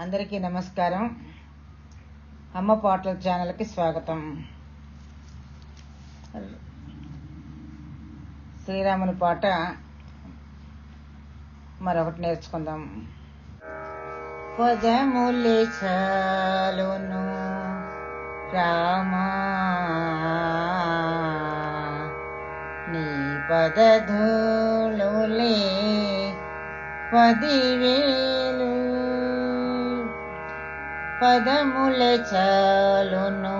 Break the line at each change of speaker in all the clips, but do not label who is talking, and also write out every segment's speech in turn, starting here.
అందరికీ నమస్కారం. అమ్మ పాటల ఛానల్కి స్వాగతం. శ్రీరాముని పాట మరొకటి నేర్చుకుందాం. పదములే చాలును రామా. నీ పదధూళులే పదివే పదముల చాలును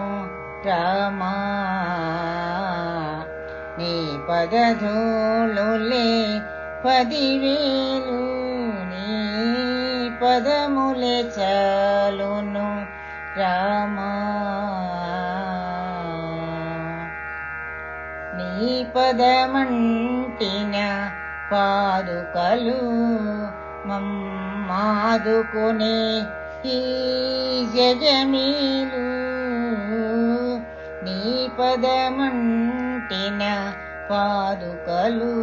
రామా నీ పదధూళులే పదివేలు నీ పదముల చాలును రామా నీ పదమంటిన పాదుకలు మమ్మాదుకునే ఈ జగమీలు నీ పదమంటిన పాదుకలు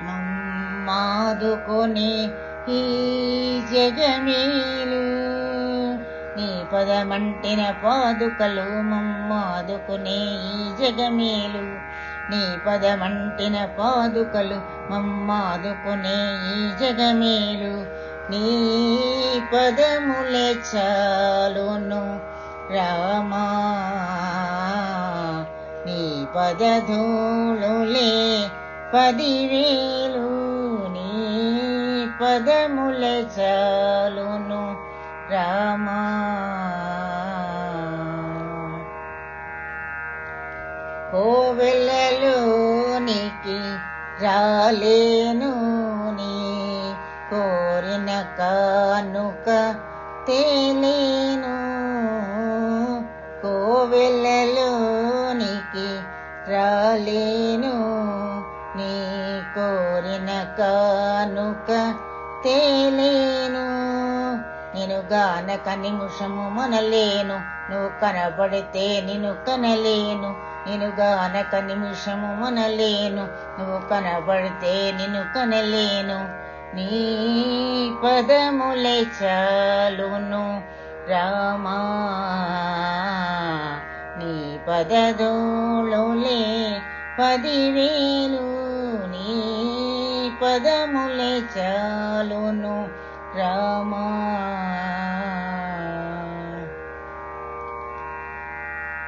మమ్మాదుకునే ఈ జగమీలు నీ పదమంటిన పాదుకలు మమ్మాదుకునే ఈ జగమేలు నీ పదమంటిన పాదుకలు మమ్మాదుకునే ఈ జగమేలు నీ పదములే చాలును రామా. నీ పదధూళులే పదివేలు నీ పదములే చాలును రామా. కోవెలలోనికి రాలేను నీ కో కానుక తేలేను కోవెలలోనికి రాలేను. నీ కోరిన కానుక తేలేను నేను గానక నిమిషము మనలేను. నువ్వు కనబడితే నిన్ను కనలేను. నేను గానక నిమిషము మనలేను. నువ్వు కనబడితే నిన్ను కనలేను. నీ పదములే చాలును రామా నీ పదదోళులే పదివేలు నీ పదములే చాలును రామా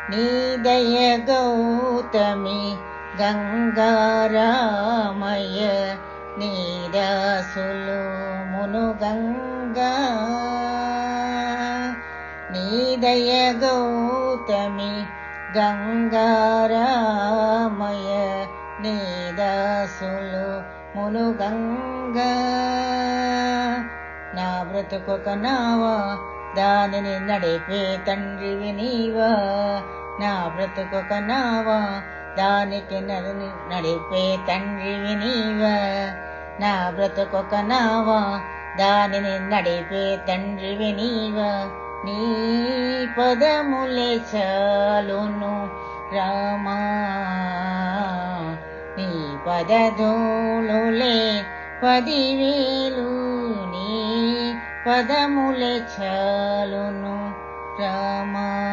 నీ దయ గౌతమి గంగారామయ్య నీ దాసులు మును గంగా నీ దయ గౌతమి గంగారామయ్య నీ దాసులు మును గంగా నా బ్రతుకొక నావా దానిని నడిపే తండ్రివి నీవా నా బ్రతుకొక నావా దానికి నడిని- నడిపే తండ్రివి నీవా నా బ్రతుకొక నావా దానిని నడిపే తండ్రివి నీవా నీ పదములే చాలును రామా. నీ పదధూలులే పదివేలు నీ పదములే చాలును రామా.